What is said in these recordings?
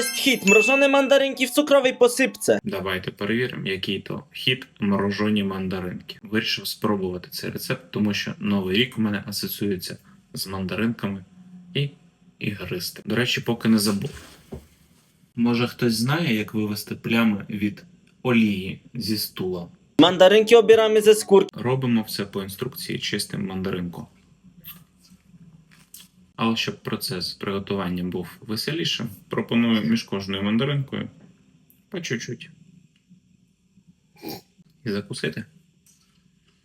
jest hit, mrożone mandarynki w cukrowej posypce. Давайте перевіримо, який то хід морожені мандаринки. Вирішив спробувати цей рецепт, тому що новий рік у мене асоціюється з мандаринками і ігристи. До речі, поки не забув. Може хтось знає, як вивести плями від олії зі стула? Mandarynki obieramy ze skórki. Робимо все по інструкції чистим мандаринку. Але щоб процес приготування був веселішим, пропоную між кожною мандаринкою по чуть-чуть. І закусити.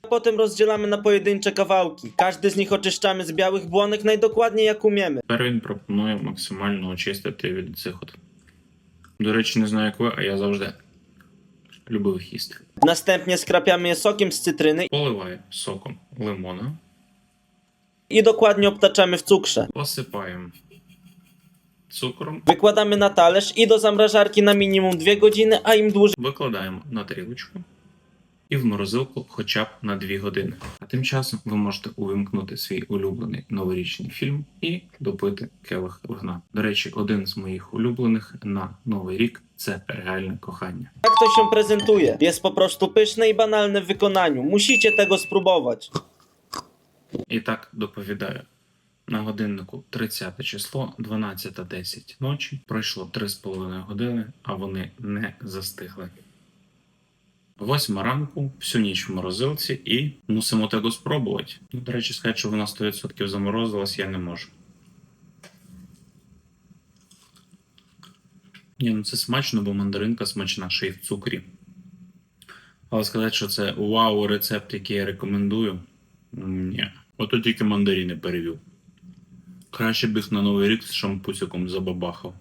Potem rozdzielamy na pojedyncze kawałki. Każdy z nich oczyszczamy z białych błonek najdokładniej jak umiemy. Тепер він пропонує максимально очистити від цих от. До речі, не знаю як ви, а я завжди любив їх їсти. Następnie skrapiamy je sokiem z cytryny Поливаю соком лимона, i dokładnie obtaczamy w cukrze. посипаємо цукром, Wykładamy na talerz i do zamrażarki na minimum 2 godziny, a im dłużej викладаємо на тарілочку і в морозилку хоча б на 2 години. А тим часом ви можете увімкнути свій улюблений новорічний фільм і допити келих вина. До речі, один з моїх улюблених на новий рік це реальне кохання. tak to się prezentuje. Jest po prostu pyszne i banalne w wykonaniu. Musicie tego spróbować. І так доповідаю. На годиннику 30 число, 12.10 ночі. Пройшло 3,5 години, а вони не застигли. Восьма ранку, всю ніч в морозилці і мусимо tego спробувати. Ну, до речі, сказати, що вона 100% заморозилась, я не можу. Ні, ну це смачно, бо мандаринка смачна ще й в цукрі. Але сказати, що це вау рецепт, який я рекомендую. Ні. Ото тільки мандарини перевів. Краще б їх на новий рік з шампусиком забабахав.